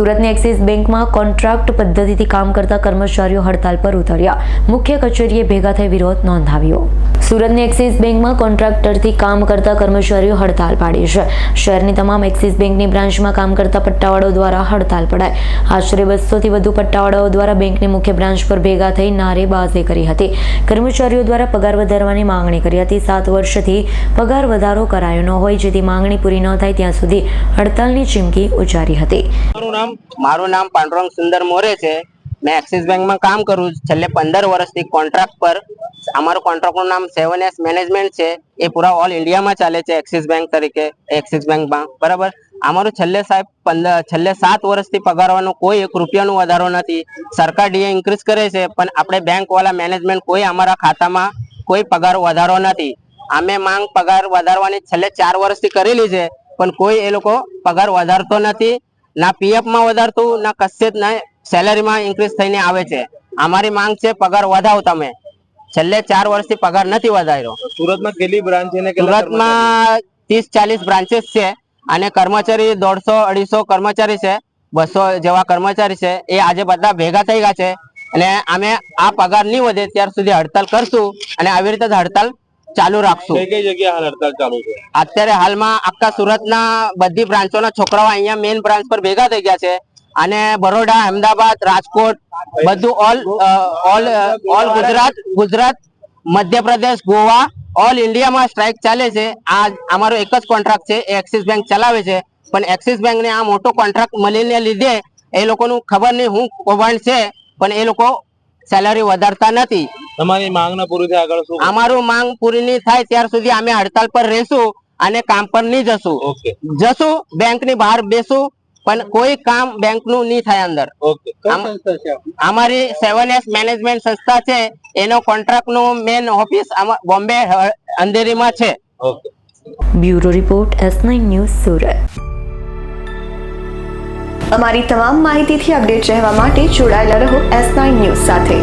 સુરતની એક્સિસ બેંકમાં કોન્ટ્રાક્ટ પદ્ધતિથી કામ કરતા કર્મચારીઓ હડતાલ પર ઉતર્યા. મુખ્ય કચેરીએ ભેગા થઈ વિરોધ નોંધાવ્યો. સુરતની એક્સિસ બેંકમાં કોન્ટ્રાક્ટરથી કામ કરતા કર્મચારીઓ હડતાલ પાડી છે. શહેરની તમામ એક્સિસ બેંકની બ્રાન્ચમાં કામ કરતા પટ્ટાવાળાઓ દ્વારા હડતાલ પડાય આશરે બસોથી વધુ પટ્ટાવાળાઓ દ્વારા બેંકની મુખ્ય બ્રાન્ચ પર ભેગા થઈ નારેબાજી કરી હતી. કર્મચારીઓ દ્વારા પગાર વધારવાની માંગણી કરી હતી. સાત વર્ષથી પગાર વધારો કરાયો ન હોય જેથી માંગણી પૂરી ન થાય ત્યાં સુધી હડતાલની ચીમકી ઉચ્ચારી હતી. મારું નામ મારું નામ પાંડુરંગ સુંદર મોરે છે. મેં એક્સિસ બેંકમાં કામ કરું છેલ્લે પંદર વર્ષથી કોન્ટ્રાક્ટ પર અમારું કોન્ટ્રાક્ટનું નામ સેવન એસ મેનેજમેન્ટ છે. એ પૂરા ઓલ ઇન્ડિયામાં ચાલે છે એક્સિસ બેંક તરીકે. એક્સિસ બેંકમાં બરાબર? અમારું છેલ્લે સાહેબ પંદર, છેલ્લે સાત વર્ષથી પગારવાનો કોઈ એક રૂપિયાનો વધારો નથી. સરકાર ડીએ ઇન્ક્રીઝ કરે છે, પણ આપણે બેંકવાળા મેનેજમેન્ટ કોઈ અમારા ખાતામાં કોઈ પગાર વધારો નથી. અમે માંગ પગાર વધારવાની છેલ્લે ચાર વર્ષથી કરેલી છે, પણ કોઈ એ લોકો પગાર વધારતો નથી. ના પીએફમાં વધારતું, ના કશે જ ના સેલેરીમાં ઇન્ક્રીઝ થઈને આવે છે. અમારી માંગ છે પગાર વધાવો તમે. છેલ્લે ચાર વર્ષથી પગાર નથી વધાર્યો. સુરતમાં કેટલી બ્રાન્ચ છે સુરતમાં ત્રીસ ચાલીસ બ્રાન્ચીસ છે અને કર્મચારી દોઢસો અઢીસો કર્મચારી છે બસો જેવા કર્મચારી છે. એ આજે બધા ભેગા થઈ ગયા છે અને અમે આ પગાર નહીં વધે ત્યાર સુધી હડતાલ કરશું અને આવી રીતે હડતાલ ચાલુ રાખશું. કઈ કઈ જગ્યાએ હાલ હડતાલ ચાલુ છે? અત્યારે હાલમાં આખા સુરતના બધી બ્રાન્ચોના છોકરાઓ અહીંયા મેઇન બ્રાન્ચ પર ભેગા થઈ ગયા છે. અને બરોડા અમદાવાદ રાજકોટ બધું all all all Gujarat Gujarat Madhya Pradesh Goa all ઇન્ડિયામાં સ્ટ્રાઇક ચાલે છે. આ અમારો એક જ કોન્ટ્રાક્ટ છે એ એક્સિસ બેંક ચલાવે છે. પણ એક્સિસ બેંકને આ મોટો કોન્ટ્રાક્ટ મળીને લીધે એ લોકોનું ખબર નહીં હું કૌભાંડ છે પણ એ લોકો સેલરી વધારતા નથી. તમારી માંગના પૂરી થાય આગળ શું? અમારું માંગ પૂરી નહીં થાય ત્યાર સુધી અમે હડતાલ પર રહેશું અને કામ પર નહીં જશું. જશું બેંકની બહાર બેસું પણ કોઈ કામ બેંકનું નહીં થાય અંદર. અમારી સેવન એસ મેનેજમેન્ટ સંસ્થા છે. એનો કોન્ટ્રાક્ટનું મેન ઓફિસ બોમ્બે અંધેરીમાં છે. Bureau report S nine news Surat. અમારી તમામ માહિતીથી અપડેટ રહેવા માટે જોડાયેલા રહો એસ નાઇન ન્યૂઝ સાથે.